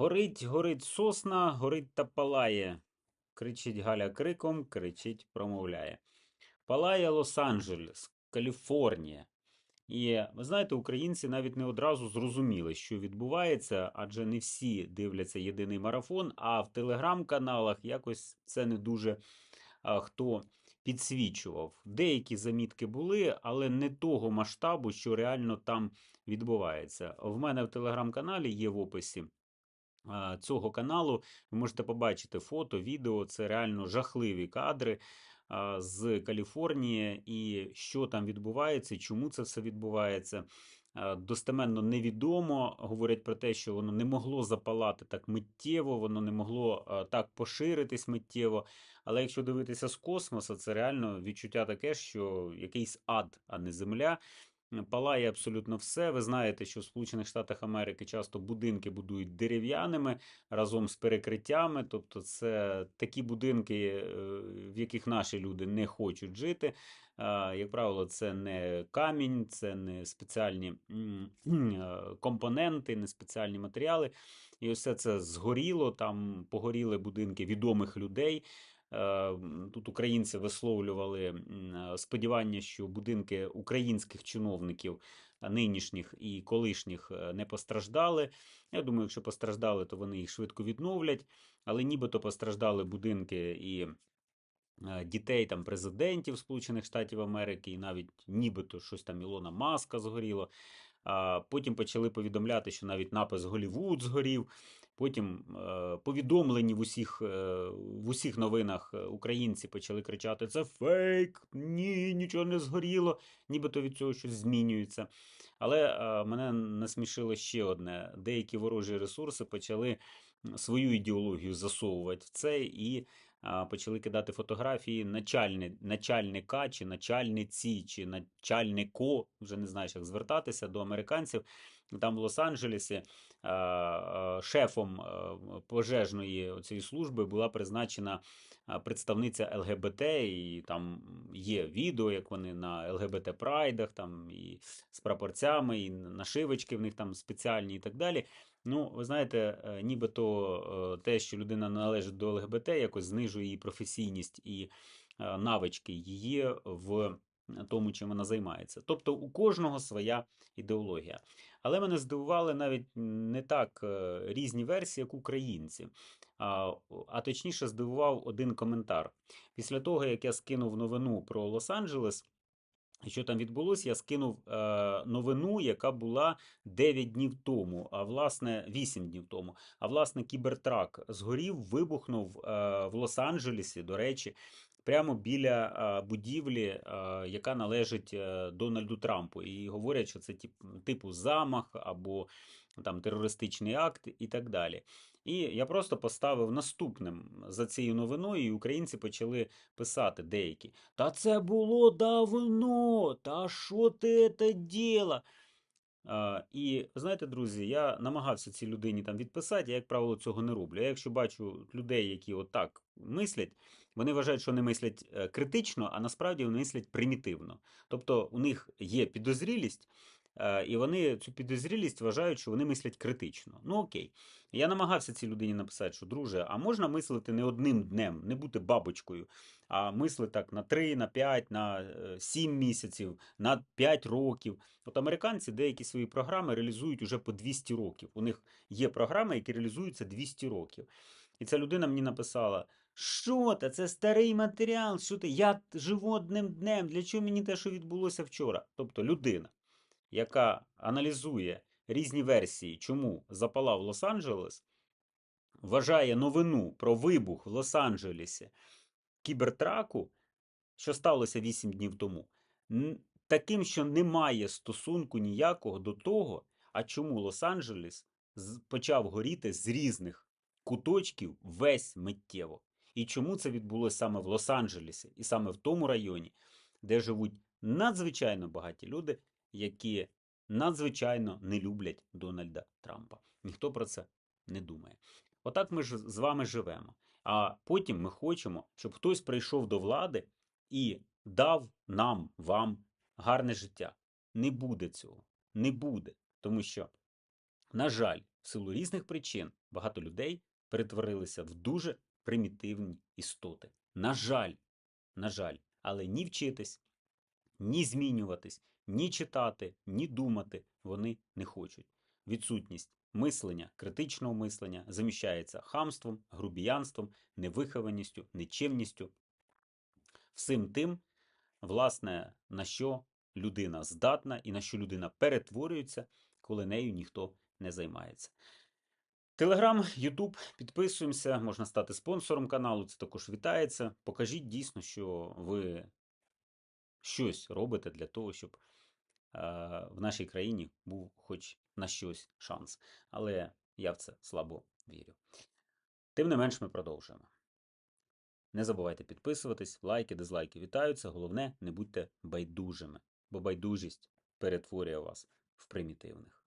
Горить, горить сосна, горить та палає. Кричить Галя криком, кричить, промовляє. Палає Лос-Анджелес, Каліфорнія. І ви знаєте, українці навіть не одразу зрозуміли, що відбувається, адже не всі дивляться єдиний марафон, а в телеграм-каналах якось це не дуже а, хто підсвічував. Деякі замітки були, але не того масштабу, що реально там відбувається. В мене в телеграм-каналі є в описі цього каналу. Ви можете побачити фото, відео. Це реально жахливі кадри з Каліфорнії і що там відбувається, чому це все відбувається. Достеменно невідомо. Говорять про те, що воно не могло запалати так миттєво, воно не могло так поширитись миттєво. Але якщо дивитися з космосу, це реально відчуття таке, що якийсь ад, а не земля. Палає абсолютно все. Ви знаєте, що в Сполучених Штатах Америки часто будинки будують дерев'яними разом з перекриттями. Тобто, це такі будинки, е, в яких наші люди не хочуть жити. Як правило, це не камінь, це не спеціальні е, компоненти, не спеціальні матеріали. І ось це згоріло. Там погоріли будинки відомих людей. Е, м, Тут українці висловлювали е, сподівання, що будинки українських чиновників нинішніх і колишніх е, не постраждали. Я думаю, якщо постраждали, то вони їх швидко відновлять. Але нібито постраждали будинки і е, дітей там президентів Сполучених Штатів Америки, і навіть нібито щось там Ілона Маска згоріло. Потім почали повідомляти, що навіть напис Голівуд згорів. Потім е, повідомлені в усіх, е, в усіх новинах е, українці почали кричати: це фейк, ні, нічого не згоріло, нібито від цього щось змінюється. Але мене насмішило ще одне: деякі ворожі ресурси почали свою ідеологію засовувати в це і почали кидати фотографії начальни, начальника чи начальниці, чи начальнико, вже не знаєш, як звертатися до американців. Там в Лос-Анджелесі а, а, шефом пожежної цієї служби була призначена представниця ЛГБТ, і там є відео, як вони на ЛГБТ-прайдах, там і з прапорцями, і нашивочки в них там спеціальні і так далі. Ну, ви знаєте, е, нібито е, те, що людина належить до ЛГБТ, якось знижує її професійність і е, навички її в тому, чим вона займається. Тобто у кожного своя ідеологія. Але мене здивували навіть не так е, різні версії, як українці. А, а точніше, здивував один коментар. Після того, як я скинув новину про Лос-Анджелес, що там відбулося, я скинув е, новину, яка була 9 днів тому, а власне 8 днів тому. А власне кібертрак згорів, вибухнув е, в Лос-Анджелесі, до речі, прямо біля е, будівлі, е, яка належить е, Дональду Трампу. І говорять, що це тип, типу замах або там терористичний акт і так далі. І я просто поставив наступним за цією новиною, і українці почали писати деякі. Та це було давно, та що ти це діло? А, і знаєте, друзі, я намагався цій людині там відписати, я, як правило, цього не роблю. Я якщо бачу людей, які отак мислять, вони вважають, що вони мислять е, критично, а насправді вони мислять примітивно. Тобто у них є підозрілість, е, і вони цю підозрілість вважають, що вони мислять критично. Ну окей. Я намагався цій людині написати, що друже, а можна мислити не одним днем, не бути бабочкою, а мислити так на 3, на 5, на 7 місяців, на 5 років. От американці деякі свої програми реалізують уже по 200 років. У них є програми, які реалізуються 200 років. І ця людина мені написала: що це? Це старий матеріал, що ти? Я живу одним днем. Для чого мені те, що відбулося вчора? Тобто людина, яка аналізує різні версії, чому запалав Лос-Анджелес, вважає новину про вибух в Лос-Анджелесі кібертраку, що сталося 8 днів тому, таким, що немає стосунку ніякого до того, а чому Лос-Анджелес почав горіти з різних куточків весь миттєво. І чому це відбулося саме в Лос-Анджелесі, і саме в тому районі, де живуть надзвичайно багаті люди, які надзвичайно не люблять Дональда Трампа. Ніхто про це не думає. Отак ми ж з вами живемо. А потім ми хочемо, щоб хтось прийшов до влади і дав нам, вам гарне життя. Не буде цього. Не буде. Тому що, на жаль, в силу різних причин багато людей перетворилися в дуже примітивні істоти. На жаль, на жаль, але ні вчитись, ні змінюватись, ні читати, ні думати вони не хочуть. Відсутність мислення, критичного мислення заміщається хамством, грубіянством, невихованістю, нечемністю, всім тим, власне, на що людина здатна і на що людина перетворюється, коли нею ніхто не займається. Телеграм, Ютуб, підписуємося, можна стати спонсором каналу, це також вітається. Покажіть дійсно, що ви щось робите для того, щоб в нашій країні був хоч на щось шанс. Але я в це слабо вірю. Тим не менш, ми продовжуємо. Не забувайте підписуватись, лайки, дизлайки вітаються. Головне, не будьте байдужими, бо байдужість перетворює вас в примітивних.